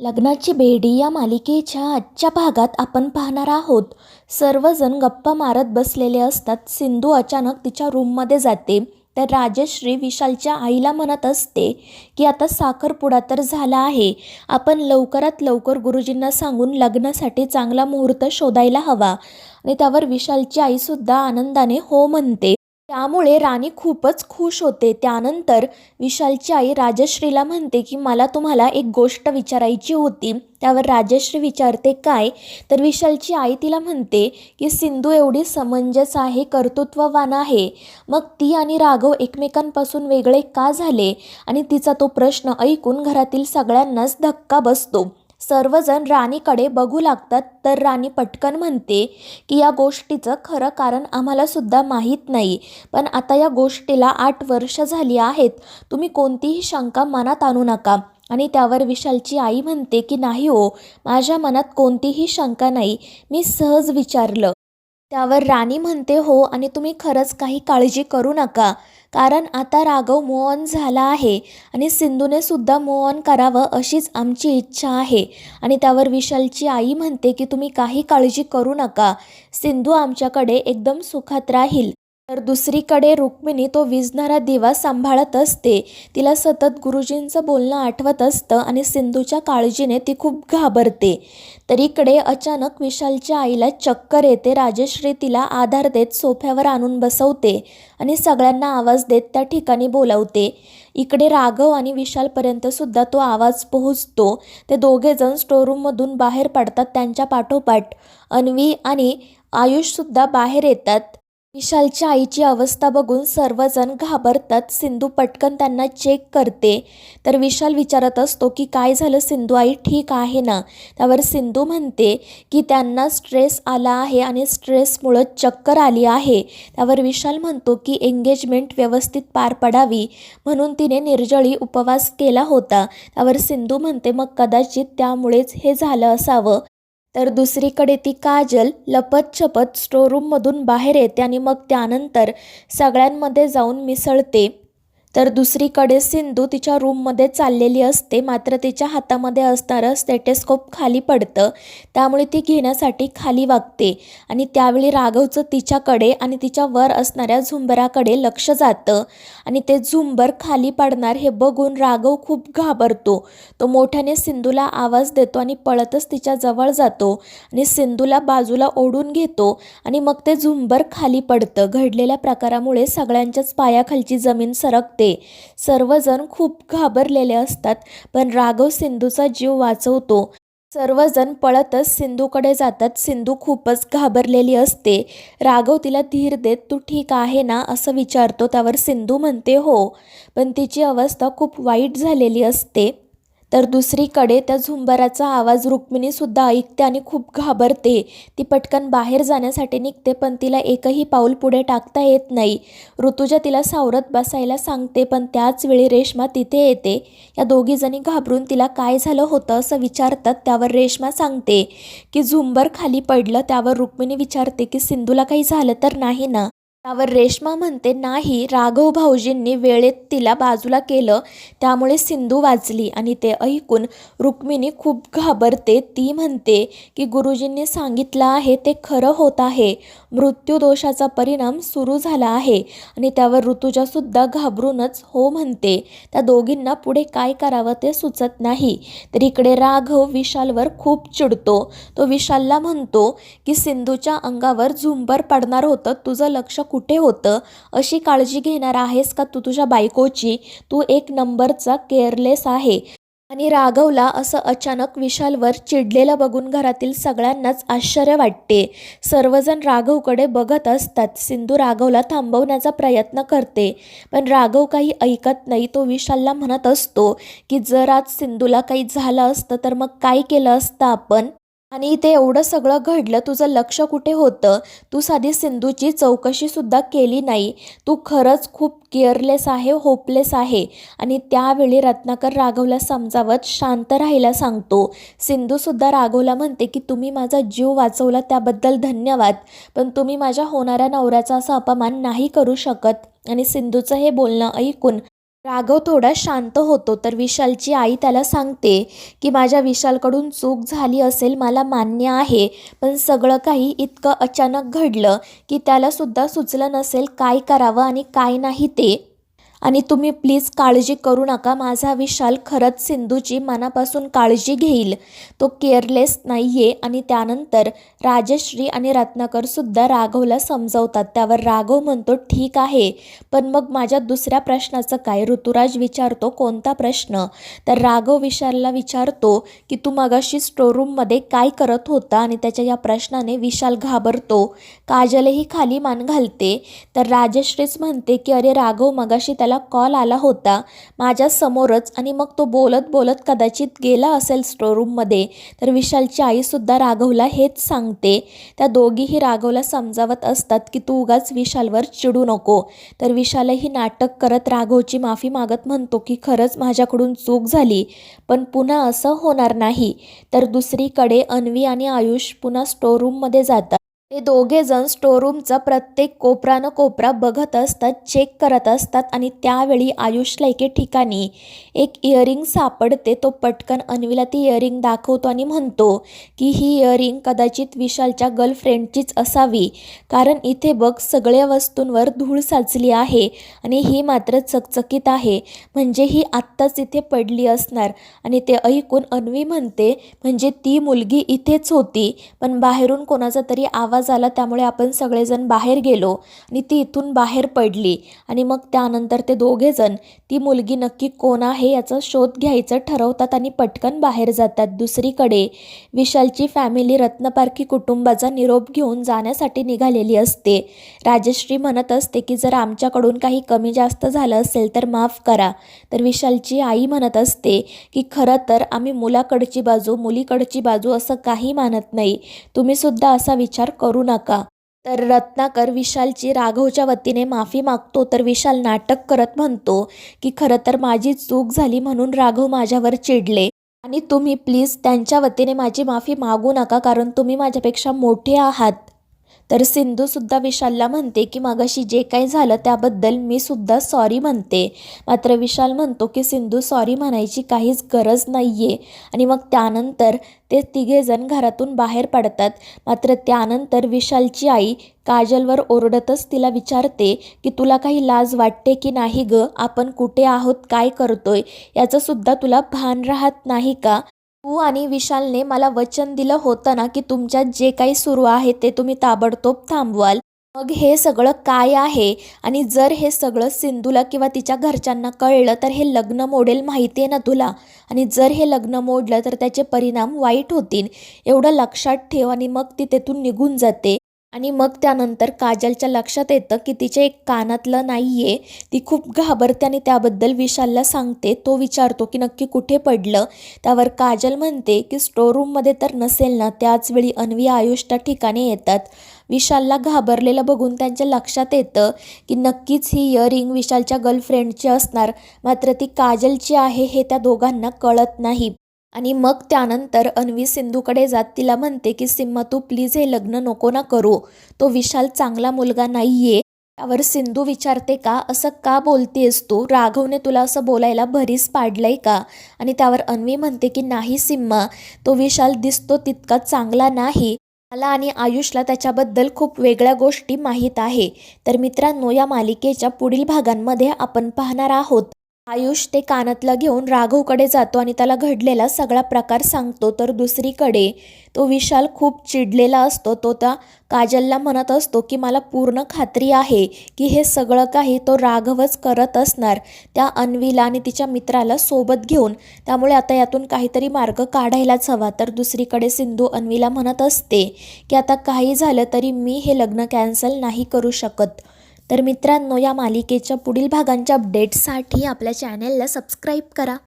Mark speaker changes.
Speaker 1: लग्नाची बेडी या मालिकेच्या आजच्या भागात आपण पाहणार आहोत. सर्वजण गप्पा मारत बसलेले असतात. सिंधू अचानक तिच्या रूममध्ये जाते. तर राजश्री विशालच्या आईला म्हणत असते की आता साखरपुडा तर झाला आहे. आपण लवकरात लवकर गुरुजींना सांगून लग्नासाठी चांगला मुहूर्त शोधायला हवा. आणि त्यावर विशालची आईसुद्धा आनंदाने हो म्हणते. त्यामुळे राणी खूपच खुश होते. त्यानंतर विशालची आई राजश्रीला म्हणते की मला तुम्हाला एक गोष्ट विचारायची होती. त्यावर राजश्री विचारते काय? तर विशालची आई तिला म्हणते की सिंधू एवढी समंजस आहे कर्तृत्ववान आहे. मग ती आणि राघव एकमेकांपासून वेगळे का झाले? आणि तिचा तो प्रश्न ऐकून घरातील सगळ्यांनाच धक्का बसतो. सर्वजण राणीकडे बघू लागतात. तर राणी पटकन म्हणते की या गोष्टीचं खरं कारण आम्हाला सुद्धा माहीत नाही. पण आता या गोष्टीला आठ वर्ष झाली आहेत. तुम्ही कोणतीही शंका मनात आणू नका. आणि त्यावर विशालची आई म्हणते की नाही हो माझ्या मनात कोणतीही शंका नाही. मी सहज विचारलं. त्यावर राणी म्हणते हो आणि तुम्ही खरंच काही काळजी करू नका कारण आता राघव मोहन झाला आहे आणि सिंधूने सुद्धा मोहन करावं अशीच आमची इच्छा आहे. आणि त्यावर विशालची आई म्हणते की तुम्ही काही काळजी करू नका सिंधू आमच्याकडे एकदम सुखात राहील. तर दुसरीकडे रुक्मिणी तो विझणारा दिवा सांभाळत असते. तिला सतत गुरुजींचं बोलणं आठवत असतं आणि सिंधूच्या काळजीने ती खूप घाबरते. तर इकडे अचानक विशालच्या आईला चक्कर येते. राजश्री तिला आधार देत सोफ्यावर आणून बसवते आणि सगळ्यांना आवाज देत त्या ठिकाणी बोलावते. इकडे राघव आणि विशालपर्यंत सुद्धा तो आवाज पोहोचतो. ते दोघेजण स्टोरूममधून बाहेर पडतात त्यांच्या पाठोपाठ. अन्वी आणि आयुषसुद्धा बाहेर येतात. विशालच्या आईची अवस्था बघून सर्वजण घाबरतात. सिंधू पटकन त्यांना चेक करते. तर विशाल विचारत असतो की काय झालं सिंधू आई? ठीक आहे ना? त्यावर सिंधू म्हणते की त्यांना स्ट्रेस आला आहे आणि स्ट्रेसमुळं चक्कर आली आहे. त्यावर विशाल म्हणतो की एंगेजमेंट व्यवस्थित पार पडावी. म्हणून तिने निर्जळी उपवास केला होता. त्यावर सिंधू म्हणते मग कदाचित त्यामुळेच हे झालं असावं. तर दुसरीकडे ती काजल लपत छपत स्टोरूममधून बाहेर येते आणि मग त्यानंतर सगळ्यांमध्ये जाऊन मिसळते. तर दुसरीकडे सिंधू तिच्या रूममध्ये चाललेली असते मात्र तिच्या हातामध्ये असणारं स्टेटेस्कोप खाली पडतं. त्यामुळे ती घेण्यासाठी खाली वागते आणि त्यावेळी राघवचं तिच्याकडे आणि तिच्या वर असणाऱ्या झुंबराकडे लक्ष जातं आणि ते झुंबर खाली पडणार हे बघून राघव खूप घाबरतो. तो मोठ्याने सिंधूला आवाज देतो आणि पळतच तिच्या जवळ जातो आणि सिंधूला बाजूला ओढून घेतो आणि मग ते झुंबर खाली पडतं. घडलेल्या प्रकारामुळे सगळ्यांच्याच पायाखालची जमीन सरक जाते. सर्वजण खूप घाबरलेले असतात पण राघव सिंधूचा जीव वाचवतो. सर्वजण पळतच सिंधूकडे जातात. सिंधू खूपच घाबरलेली असते. राघव तिला धीर देत तू ठीक आहे ना? असं विचारतो. त्यावर सिंधू म्हणते हो. पण तिची अवस्था खूप वाईट झालेली असते. तर दुसरीकडे त्या झुंबराचा आवाज रुक्मिणीसुद्धा ऐकते आणि खूप घाबरते. ती पटकन बाहेर जाण्यासाठी निघते पण तिला एकही पाऊल पुढे टाकता येत नाही. ऋतुजा तिला सावरत बसायला सांगते पण त्याच वेळी रेश्मा तिथे येते. या दोघीजणी घाबरून तिला काय झालं होतं असं विचारतात त्यावर रेश्मा सांगते की झुंबर खाली पडलं त्यावर रुक्मिणी विचारते की सिंधूला काही झालं तर नाही ना? त्यावर रेश्मा म्हणते नाही राघव भाऊजींनी वेळेत तिला बाजूला केलं. त्यामुळे सिंधू वाचली आणि ते ऐकून रुक्मिणी खूप घाबरते. ती म्हणते की गुरुजींनी सांगितलं आहे ते खरं होत आहे. मृत्यूदोषाचा परिणाम सुरू झाला आहे आणि त्यावर ऋतुजासुद्धा घाबरूनच हो म्हणते. त्या दोघींना पुढे काय करावं ते सुचत नाही. तर इकडे राघव विशालवर खूप चिडतो. तो विशालला म्हणतो की सिंधूच्या अंगावर झुंबर पडणार होतं. तुझं लक्ष कुठे कुठे होतं? अशी काळजी घेणार आहेस का तू तुझ्या बायकोची? तू एक नंबरचा केअरलेस आहे. आणि राघवला असं अचानक विशालवर चिडलेलं बघून घरातील सगळ्यांनाच आश्चर्य वाटते. सर्वजण राघवकडे बघत असतात. सिंधू राघवला थांबवण्याचा प्रयत्न करते. पण राघव काही ऐकत नाही तो विशालला म्हणत असतो की जर आज सिंधूला काही झालं असतं तर मग काय केलं असतं आपण? आणि इथे एवढं सगळं घडलं तुझं लक्ष कुठे होतं? तू साधी सिंधूची चौकशीसुद्धा केली नाही. तू खरंच खूप केअरलेस आहे होपलेस आहे. आणि त्यावेळी रत्नाकर राघवला समजावत शांत राहायला सांगतो. सिंधूसुद्धा राघवला म्हणते की तुम्ही माझा जीव वाचवला त्याबद्दल धन्यवाद. पण तुम्ही माझ्या होणाऱ्या नवऱ्याचा असा अपमान नाही करू शकत. आणि सिंधूचं हे बोलणं ऐकून राघव थोडा शांत होतो तर विशालची आई त्याला सांगते की माझ्या विशालकडून चूक झाली असेल मला मान्य आहे पण सगळं काही इतकं अचानक घडलं की त्यालासुद्धा सुचलं नसेल काय करावं आणि काय नाही ते. आणि तुम्ही प्लीज काळजी करू नका. माझा विशाल खरंच सिंधूची मनापासून काळजी घेईल. तो केअरलेस नाही आहे आणि त्यानंतर राजश्री आणि रत्नाकरसुद्धा राघवला समजवतात. त्यावर राघव म्हणतो ठीक आहे. पण मग माझ्या दुसऱ्या प्रश्नाचं काय? ऋतुराज विचारतो कोणता प्रश्न? तर राघव विशालला विचारतो की तू मगाशी स्टोरूममध्ये काय करत होता? आणि त्याच्या या प्रश्नाने विशाल घाबरतो. काजलही खाली मान घालते. तर राजश्रीच म्हणते की अरे राघव मगाशी त्याला कॉल आला होता. माझ्या समोरच आणि मग तो बोलत बोलत कदाचित गेला असेल स्टोरूममध्ये तर विशालची आईसुद्धा राघवला हेच सांगते. त्या दोघीही राघवला समजावत असतात की तू उगाच विशालवर चिडू नको. तर विशालही नाटक करत राघवची माफी मागत म्हणतो की खरंच माझ्याकडून चूक झाली पण पुन्हा असं होणार नाही. तर दुसरीकडे अन्वी आणि आयुष पुन्हा स्टोरूममध्ये जातात. ते दोघेजण स्टोरूमचा प्रत्येक कोपरा न कोपरा बघत असतात चेक करत असतात आणि त्यावेळी आयुषला एके ठिकाणी एक इयरिंग सापडते. तो पटकन अन्वीला ती इयरिंग दाखवतो आणि म्हणतो की ही इयरिंग कदाचित विशालच्या गर्लफ्रेंडचीच असावी. कारण इथे बघ सगळ्या वस्तूंवर धूळ साचली आहे आणि ही मात्र चकचकीत आहे. म्हणजे ही आत्ताच इथे पडली असणार. आणि ते ऐकून अन्वी म्हणते म्हणजे ती मुलगी इथेच होती. पण बाहेरून कोणाचा तरी आवाज आला त्यामुळे आपण सगळेजण बाहेर गेलो आणि ती इथून बाहेर पडली. आणि मग त्यानंतर ते दोघेजण ती मुलगी नक्की कोण आहे याचा शोध घ्यायचं ठरवतात आणि पटकन बाहेर जातात. दुसरीकडे विशालची फॅमिली रत्नपारखी कुटुंबाचा निरोप घेऊन जाण्यासाठी निघालेली असते. राजश्री म्हणत असते की जर आमच्याकडून काही कमी जास्त झालं असेल तर माफ करा. तर विशालची आई म्हणत असते की खरं तर आम्ही मुलाकडची बाजू मुलीकडची बाजू असं काही मानत नाही. तुम्हीसुद्धा असा विचार करू करू नका. तर रत्नाकर विशालची राघवच्या वतीने माफी मागतो तर विशाल नाटक करत म्हणतो की खरं तर माझी चूक झाली म्हणून राघव माझ्यावर चिडले. आणि तुम्ही प्लीज त्यांच्या वतीने माझी माफी मागू नका कारण तुम्ही माझ्यापेक्षा मोठे आहात. तर सिंधूसुद्धा विशालला म्हणते की मागाशी जे काही झालं त्याबद्दल मी सुद्धा सॉरी म्हणते. मात्र विशाल म्हणतो की सिंधू सॉरी म्हणायची काहीच गरज नाही आहे आणि मग त्यानंतर ते तिघेजण घरातून बाहेर पडतात. मात्र त्यानंतर विशालची आई काजलवर ओरडतच तिला विचारते की तुला काही लाज वाटते की नाही ग? आपण कुठे आहोत? काय करतोय? याचंसुद्धा तुला भान राहत नाही का? तू आणि विशालने मला वचन दिलं होतं ना की तुमच्यात जे काही सुरू आहे ते तुम्ही ताबडतोब थांबवाल. मग हे सगळं काय आहे? आणि जर हे सगळं सिंधूला किंवा तिच्या घरच्यांना कळलं तर हे लग्न मोडेल माहिती आहे ना तुला? आणि जर हे लग्न मोडलं तर त्याचे परिणाम वाईट होतील. एवढं लक्षात ठेव आणि मग ती तेथून निघून जाते. आणि मग त्यानंतर काजलच्या लक्षात येतं की तिचे एक कानातलं नाही आहे ती खूप घाबरते आणि त्याबद्दल विशालला सांगते. तो विचारतो की नक्की कुठे पडलं? त्यावर काजल म्हणते की स्टोरूममध्ये तर नसेल ना त्याच वेळी अन्वी आयुष त्या ठिकाणी येतात. विशालला घाबरलेलं बघून त्यांच्या लक्षात येतं की नक्कीच ही इयरिंग विशालच्या गर्लफ्रेंडची असणार. मात्र ती काजलची आहे हे त्या दोघांना कळत नाही. आणि मग त्यानंतर अन्वी सिंधूकडे जात तिला म्हणते की सिम्मा तू प्लीज हे लग्न नको ना करू. तो विशाल चांगला मुलगा नाही त्यावर सिंधू विचारते का? असं का बोलतेस तू? राघवने तुला असं बोलायला भरीस पाडलंय का? आणि त्यावर अन्वी म्हणते की नाही सिम्मा. तो विशाल दिसतो तितका चांगला नाही. मला आणि आयुषला त्याच्याबद्दल खूप वेगळ्या गोष्टी माहीत आहे. तर मित्रांनो या मालिकेच्या पुढील भागांमध्ये आपण पाहणार आहोत. आयुष ते कानातलं घेऊन राघवकडे जातो आणि त्याला घडलेला सगळा प्रकार सांगतो. तर दुसरीकडे तो विशाल खूप चिडलेला असतो. तो त्या काजलला म्हणत असतो की मला पूर्ण खात्री आहे की हे सगळं काही तो राघवच करत असणार. त्या अन्वीला आणि तिच्या मित्राला सोबत घेऊन त्यामुळे आता यातून काहीतरी मार्ग काढायलाच हवा. तर दुसरीकडे सिंधू अन्वीला म्हणत असते की आता काही झालं तरी मी हे लग्न कॅन्सल नाही करू शकत. तर मित्रांनो या मालिकेच्या पुढील भागांच्या अपडेट्ससाठी आपल्या चॅनेलला सबस्क्राईब करा.